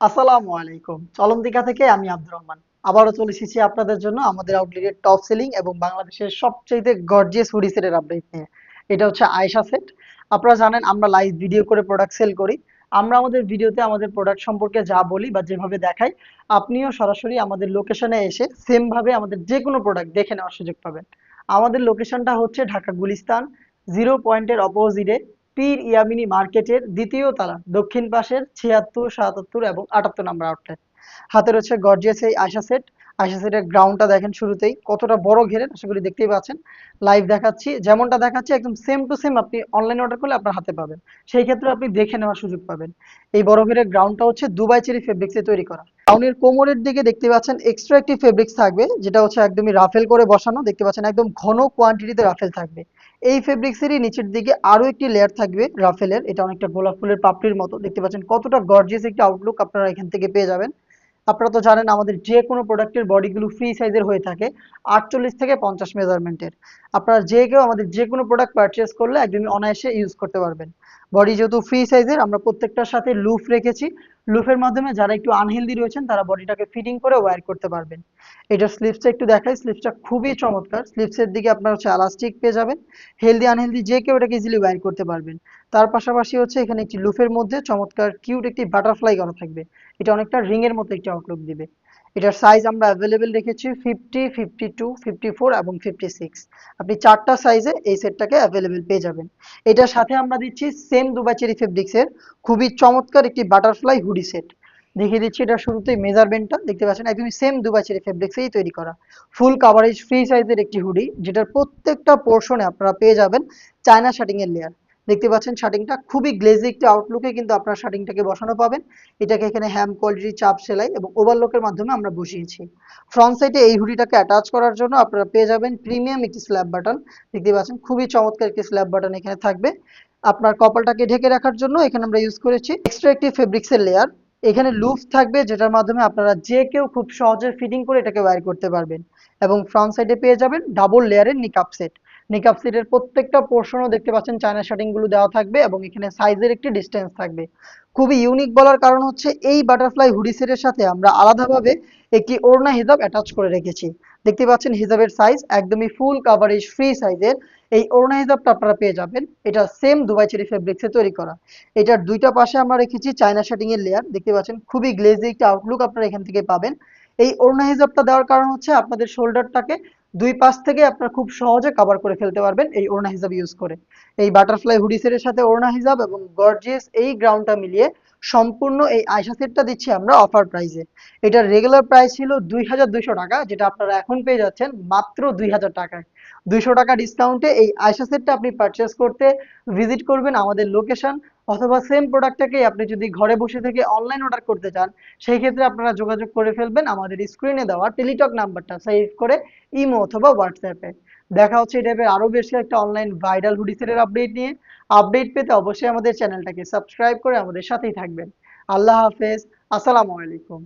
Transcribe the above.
আসসালামু আলাইকুম। চলন্তিকা থেকে আমি আব্দুর রহমান। আবারও চলে এসেছি আপনাদের জন্য আমাদের আউটলেটের টপ সেলিং এবং বাংলাদেশের সবচেয়ে গর্জিয়াস হুডি সেটের আপডেট নিয়ে। এটা হচ্ছে আয়শা সেট আপনারা জানেন, আমরা লাইভ ভিডিও করে প্রোডাক্ট সেল করি। আমরা আমাদের ভিডিওতে আমাদের প্রোডাক্ট সম্পর্কে যা বলি বা যেভাবে দেখাই, আপনিও সরাসরি আমাদের লোকেশনে এসে সেম ভাবে আমাদের যে কোনো প্রোডাক্ট দেখে নেওয়ার সুযোগ পাবেন। আমাদের লোকেশনটা হচ্ছে ঢাকা গুলিস্তান জিরো পয়েন্টের অপোজিটে পীর ইয়ামিনী মার্কেটের দ্বিতীয় তালা, দক্ষিণ পাশের ছিয়াত্তর, সাতাত্তর এবং আটাত্তর নাম্বার আউটলেট। হাতে রয়েছে গর্জিয়াস এই আয়শা সেট। আয়শা সেটের গ্রাউন্ডটা দেখেন শুরুতেই, কতটা বড় ঘেরেন, আশা করি দেখতেই পাচ্ছেন। লাইভ দেখাচ্ছি, যেমনটা দেখাচ্ছি, একদম সেম টু সেম আপনি অনলাইন অর্ডার করলে আপনার হাতে পাবেন। সেই ক্ষেত্রে আপনি দেখে নেওয়ার সুযোগ পাবেন। এই বড় ঘেরের গ্রাউন্ডটা হচ্ছে দুবাই চেরি ফেব্রিক্সে তৈরি করা। গ্রাউন্ডের কোমরের দিকে দেখতে পাচ্ছেন এক্সট্রা একটি ফেব্রিক্স থাকবে, যেটা হচ্ছে একদমই রাফেল করে বসানো। দেখতে পাচ্ছেন একদম ঘন কোয়ান্টিটিতে রাফেল থাকবে। এই ফেব্রিক্সেরই নিচের দিকে আরও একটি লেয়ার থাকবে রাফেলের। এটা অনেকটা গোলাপ ফুলের পাপড়ির মতো। দেখতে পাচ্ছেন কতটা গর্জিয়াস একটি আউটলুক আপনারা এখান থেকে পেয়ে যাবেন। আপনারা তো জানেন আমাদের যে কোনো প্রোডাক্টের বডিগুলো ফ্রি সাইজের হয়ে থাকে, আটচল্লিশ থেকে পঞ্চাশ মেজারমেন্টের আপনারা যে কেউ আমাদের যে কোনো প্রোডাক্ট পারচেস করলে একদমই অনায়াসে ইউজ করতে পারবেন। বডি যেহেতু ফ্রি সাইজের আমরা প্রত্যেকটার সাথে লুফ রেখেছি। লুফের মাধ্যমে যারা একটু আনহেলদি রয়েছেন, তারা বডিটাকে ফিটিং করে ওয়্যার করতে পারবেন। এটার স্লিপসটা একটু দেখাই। স্লিপসটা খুবই চমৎকার। স্লিপসের দিকে আপনার হচ্ছে এলাস্টিক পেয়ে যাবেন। হেলদি আনহেলদি যে কেউ এটাকে ইজিলি ওয়্যার করতে পারবেন। তার পাশাপাশি হচ্ছে এখানে একটি লুফের মধ্যে চমৎকার কিউট একটি বাটারফ্লাই করা থাকবে। এটা অনেকটা রিং এর মতো একটি আউটলুক দিবে। এটার সাইজ আমরা অ্যাভেলেবেল রেখেছি fifty fifty two fifty four এবং ফিফটি সিক্স আপনি চারটা সাইজে এই সেটটাকে অ্যাভেলেবেল পেয়ে যাবেন। এটার সাথে আমরা দিচ্ছি সেম দুবাই চেরি ফেব্রিক্সের খুবই চমৎকার একটি বাটারফ্লাই হুডি সেট দেখিয়ে দিচ্ছি এটা শুরুতেই মেজারমেন্টটা দেখতে পাচ্ছেন? একদমই সেম দুবাই চেরি ফেব্রিক্সেই তৈরি করা। ফুল কাভারেজ ফ্রি সাইজের একটি হুডি যেটার প্রত্যেকটা পোর্শনে আপনারা পেয়ে যাবেন চায়না শাটিং এর লেয়ার দেখতে পাচ্ছেন শার্টিংটা খুবই গ্লেজি একটি আউটলুকে কিন্তু আপনার শার্টিংটাকে বসানো পাবেন। এটাকে এখানে হ্যাম কোয়ালিটি চাপ, সেলাই এবং ওভারলকের মাধ্যমে আমরা বসিয়েছি। ফ্রন্ট সাইডে এই হুডিটাকে অ্যাটাচ করার জন্য আপনারা পেয়ে যাবেন প্রিমিয়াম একটি স্ল্যাব বাটন দেখতে পাচ্ছেন খুবই চমৎকার একটি স্ল্যাব বাটন এখানে থাকবে। আপনার কপালটাকে ঢেকে রাখার জন্য এখানে আমরা ইউজ করেছি এক্সট্রা একটি ফেব্রিক্সের লেয়ার এখানে লুপ থাকবে যেটার মাধ্যমে আপনারা যে কেউ খুব সহজে ফিটিং করে এটাকে ওয়্যার করতে পারবেন। এবং ফ্রন্ট সাইডে পেয়ে যাবেন ডাবল লেয়ারের নিকাপ সেট নিকাপ সিটের প্রত্যেকটা পোর্শনও দেখতে পাচ্ছেন চায়না শার্টিংগুলো দেওয়া থাকবে এবং এখানে সাইজের একটি ডিস্টেন্স থাকবে। খুবই ইউনিক বলার কারণ হচ্ছে এই বাটারফ্লাই হুডি সেটের সাথে আমরা আলাদাভাবে একটি ওড়না হিজাব অ্যাটাচ করে রেখেছি। দেখতে পাচ্ছেন হিজাবের সাইজ একদমই ফুল কাভারেজ ফ্রি সাইজের এই ওড়না হিজাবটা আপনারা পেয়ে যাবেন। এটা সেম দুবাই চেরি ফেব্রিক্সে তৈরি করা। এটার দুইটা পাশে আমরা রেখেছি চায়না শার্টিং এর লেয়ার দেখতে পাচ্ছেন খুবই গ্লেজি একটা আউটলুক আপনারা এখান থেকে পাবেন। এই ওড়না হিজাবটা দেওয়ার কারণ হচ্ছে আপনাদের শোল্ডারটাকে দুই পাশ থেকে আপনার খুব সহজে কাভার করে ফেলতে পারবেন এই ওড়না হিজাব ইউজ করে। এই বাটারফ্লাই হুডি সেটের সাথে ওড়না হিজাব এবং গর্জিয়াস এই গ্রাউন্ডটা মিলিয়ে সম্পূর্ণ এই আয়সা সেটটা দিচ্ছি আমরা অফার প্রাইসে এটার রেগুলার প্রাইস ছিল দুই হাজার দুইশো টাকা, যেটা আপনারা এখন পেয়ে যাচ্ছেন মাত্র দুই হাজার টাকায়। দুইশো টাকা ডিসকাউন্টে এই আয়সা সেটটা আপনি পারচেস করতে ভিজিট করবেন আমাদের লোকেশন অথবা সেম প্রোডাক্টটাকে আপনি যদি ঘরে বসে থেকে অনলাইন অর্ডার করতে চান, সেই ক্ষেত্রে আপনারা যোগাযোগ করে ফেলবেন আমাদের স্ক্রিনে দেওয়া টেলিটক নাম্বারটা সেভ করে ইমো অথবা হোয়াটসঅ্যাপে দেখা হচ্ছে এই টাইপের আরও বেশি একটা অনলাইন ভাইরাল হুডিসের আপডেট নিয়ে। আপডেট পেতে অবশ্যই আমাদের চ্যানেলটাকে সাবস্ক্রাইব করে আমাদের সাথেই থাকবেন। আল্লাহ হাফেজ, আসসালামু আলাইকুম।